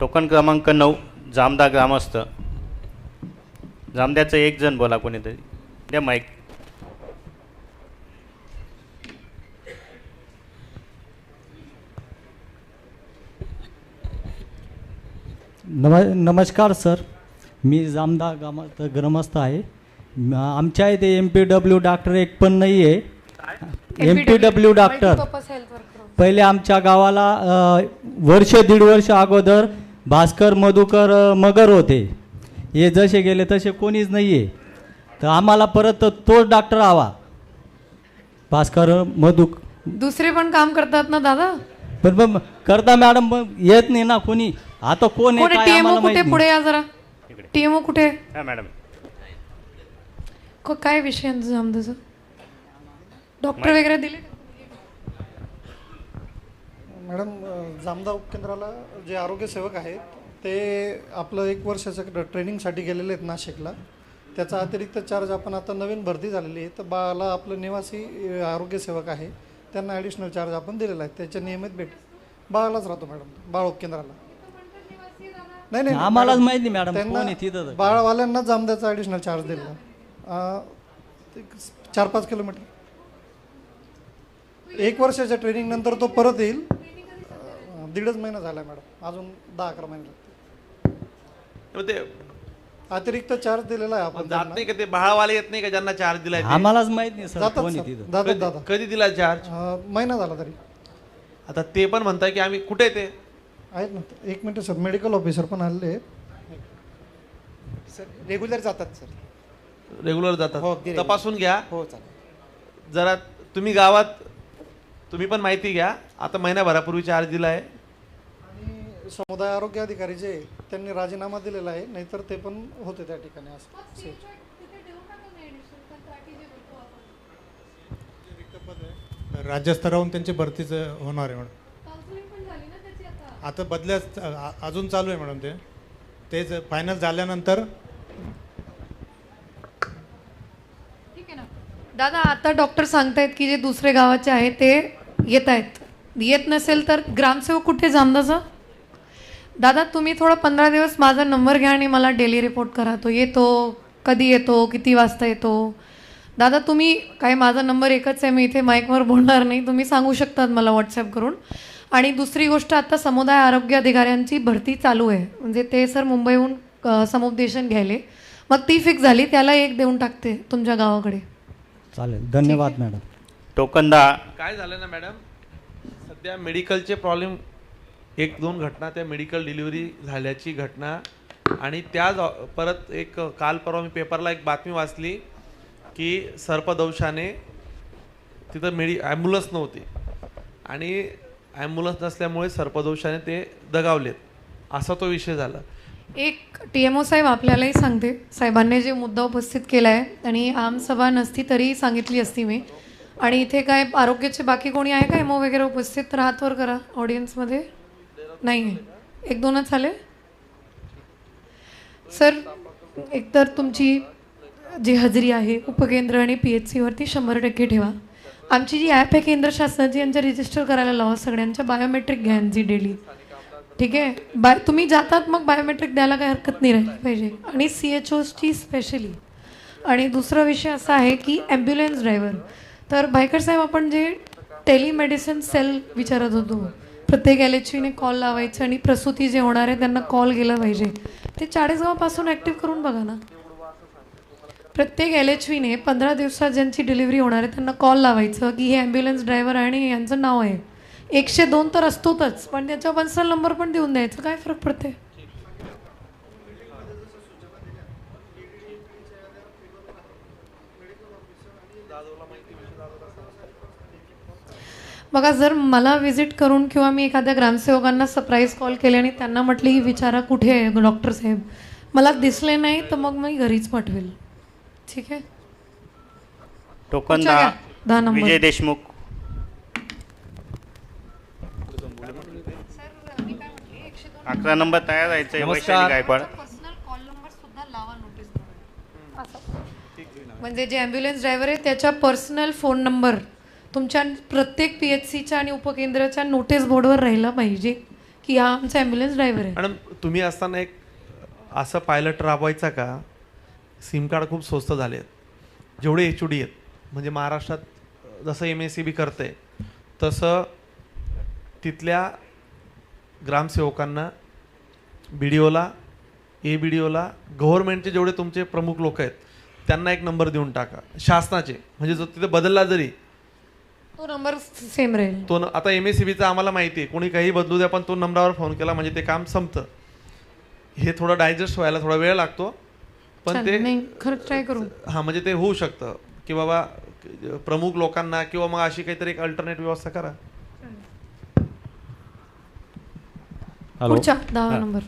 Token क्रमांक नऊ जामदा ग्रामस्थ. जामद्याचं एक जण बोला कोणीतरी. द्या माईक नम नमस्कार सर. मी जामदा गामात ग्रामस्थ आहे. म- आमच्या इथे एम पी डब्ल्यू डॉक्टर एक पण नाही आहे एम पी डब्ल्यू डॉक्टर पहिले आमच्या गावाला अ, वर्ष दीड वर्ष अगोदर भास्कर मधुकर मगर होते. हे जसे गेले तसे कोणीच नाही आहे तर आम्हाला परत तोच डॉक्टर हवा. भास्कर मधुक दुसरे पण काम करतात ना दादा? पण मग करता मॅडम येत नाही ना कोणी. आता कोण आहे कुठे काय टीएमओ आम्हाला कुठे. पुढे या जरा. टीएमओ कुठे? मॅडम. क- काय विषय जामदाचं डॉक्टर वगैरे दिले? का? मॅडम जामदा उपकेंद्राला जे आरोग्य सेवक आहेत ते आपलं एक वर्षाचं ट्रेनिंगसाठी गेलेले आहेत नाशिकला. त्याचा अतिरिक्त चार्ज आपण आता नवीन भरती झालेली आहे. तर बाळाला आपलं निवासी अ, आरोग्य सेवक आहे. त्यांना ॲडिशनल चार्ज आपण दिलेला आहे. त्याच्या नियमित भेट बाळालाच राहतो मॅडम बाळ उपकेंद्राला नाही नाही आम्हालाच मॅडम, माहीत नाही मॅडम त्यांना. बाळवाल्यांना जामद्याचा ॲडिशनल चार्ज दिलेला चार पाच किलोमीटर. एक वर्षाच्या ट्रेनिंग नंतर तो परत येईल. दीडच महिना झाला मॅडम. अजून दहा अकरा महिने लागतील. मग ते अतिरिक्त चार्ज दिलेला आहे आपण जात. नाही का ते? भाळावाले येत नाही का ज्यांना चार्ज दिलाय ते? आम्हालाच माहीत नाही सर. जातात कोण आहे सर, तिथं? जातात कधी- दादा कधी दिला चार्ज अं, महिना झाला तरी. आता ते पण म्हणताय की आम्ही कुठे ते? आहेत ना. एक मिनिट सर. मेडिकल ऑफिसर पण आलेले आहेत. सर रेग्युलर जातात सर. रेग्युलर हो, जातात regular. तपासून घ्या. हो चालेल. जरा तुम्ही गावात तुम्ही पण माहिती घ्या. आता महिन्याभरापूर्वी चार्ज दिलाय. आणि समुदाय आरोग्य अधिकारी जे आहेत, त्यांनी राजीनामा दिलेला आहे नाहीतर ते पण होते त्या ठिकाणी असं. सेफ. राज्यस्तरावरून त्यांची भरतीच होणार आहे मॅडम. आता? बदल्याच आ- अजून चालू आहे मॅडम ते. तेच फायनल झाल्यानंतर ठीक आहे ना. दादा आता डॉक्टर सांगतायत की जे दुसरे गावाचे आहेत ते येत आहेत. येत नसेल तर ग्रामसेवक कुठे जामदाचा दादा तुम्ही थोडा पंधरा दिवस माझा नंबर घ्या आणि मला डेली रिपोर्ट करा. तो येतो कधी येतो किती वाजता येतो? दादा तुम्ही काय माझा नंबर एकच आहे मी इथे माईकवर बोलणार नाही. तुम्ही सांगू शकतात मला व्हॉट्सॲप करून. आणि दुसरी गोष्ट आता समुदाय आरोग्य अधिकाऱ्यांची भरती चालू आहे. म्हणजे ते सर मुंबईहून समुपदेशन घ्यायले. मग ती फिक्स झाली त्याला एक देऊन टाकते तुमच्या गावाकडे. चालेल. धन्यवाद मॅडम. टोकन दहा. काय झालं ना मॅडम? सध्या मेडिकलचे प्रॉब्लेम एक दोन घटना त्या मेडिकल डिलिव्हरी झाल्याची घटना आणि त्याच परत एक काल परवा मी पेपरला एक बातमी वाचली की सर्पदंशाने तिथं मेडि ॲम्ब्युलन्स नव्हती. आणि ॲम्ब्युलन्स नसल्यामुळे सर्पदंशाने ते दगावलेत. असा तो विषय झाला. एक टी एम ओ साहेब आपल्यालाही सांगते. साहेबांनी जे मुद्दा उपस्थित केला आहे आणि आमसभा नसती तरीही सांगितली असती मी. आणि इथे काय आरोग्याचे बाकी कोणी आहे का एमओ वगैरे उपस्थित? राहतवर वर करा. ऑडियन्समध्ये नाही एक दोनच आले सर एकतर तुमची जी हजेरी आहे उपकेंद्र आणि पी एच सीवरती शंभर टक्के ठेवा. आमची जी ॲप आहे केंद्र शासनाची यांच्या रजिस्टर करायला लावा सगळ्यांच्या. बायोमेट्रिक घ्या यांची डेली ठीक आहे? बाय तुम्ही जातात मग बायोमेट्रिक द्यायला काही हरकत नाही राहिली पाहिजे. आणि सी एच ओची स्पेशली आणि दुसरा विषय असा आहे की ॲम्ब्युलन्स ड्रायव्हर तर भायकर साहेब आपण जे टेलिमेडिसिन सेल विचारत होतो प्रत्येक एल एच कॉल लावायचं आणि प्रसूती जे होणार आहे त्यांना कॉल गेला पाहिजे. ते चाळीसगावपासून ॲक्टिव्ह करून बघा ना. प्रत्येक एल एच व्हीने पंधरा दिवसात ज्यांची डिलिव्हरी होणार आहे त्यांना कॉल लावायचं की हे ॲम्ब्युलन्स ड्रायव्हर आहे आणि यांचं नाव आहे. एकशे दोन तर असतोच पण त्याचा पर्सनल नंबर पण देऊन द्यायचं. काय फरक पडते बघा जर मला व्हिजिट करून किंवा मी एखाद्या ग्रामसेवकांना सरप्राईज कॉल केले आणि त्यांना म्हटले ही विचारा कुठे आहे डॉक्टर साहेब? मला दिसले नाही तर मग मी घरीच पाठवेल. ठीक आहे? टोकन. दहा. दहा नंबर. विजय देशमुख. अकरा नंबर तयार Vaishali Gaikwad. Personal call number सुद्धा लावा नोटीस म्हणजे जे ॲम्ब्युलन्स ड्रायव्हर आहे त्याच्या पर्सनल फोन नंबर तुमच्या प्रत्येक पी एच सीच्या आणि उपकेंद्राच्या नोटीस बोर्डवर राहिला पाहिजे की की हा आमचा ॲम्ब्युलन्स ड्रायव्हर आहे. मॅडम तुम्ही असताना एक असं पायलट राबवायचा का? सिम कार्ड खूप स्वस्त झाले आहेत. जेवढे एच डी आहेत. म्हणजे महाराष्ट्रात जसं एम एस सी बी करते तसं तिथल्या ग्रामसेवकांना बी D Ola A B D ओला गव्हर्नमेंटचे जेवढे तुमचे प्रमुख लोक आहेत त्यांना एक नंबर देऊन टाका. शासनाचे. म्हणजे जो तिथे बदलला जरी तो नंबर सेम राहील. तो न- आता एम एस सी बीचा आम्हाला माहिती आहे कोणी काही बदलू द्या पण तो नंबरावर फोन केला म्हणजे ते काम संपतं. हे थोडं डायजेस्ट व्हायला थोडा वेळ लागतो पण. ते नाही खरंच ट्राय करू. हा म्हणजे ते होऊ शकतं. की बाबा प्रमुख लोकांना किंवा मग अशी काहीतरी एक अल्टरनेट व्यवस्था करा. हॅलो पुढच्या दहा हा. नंबर.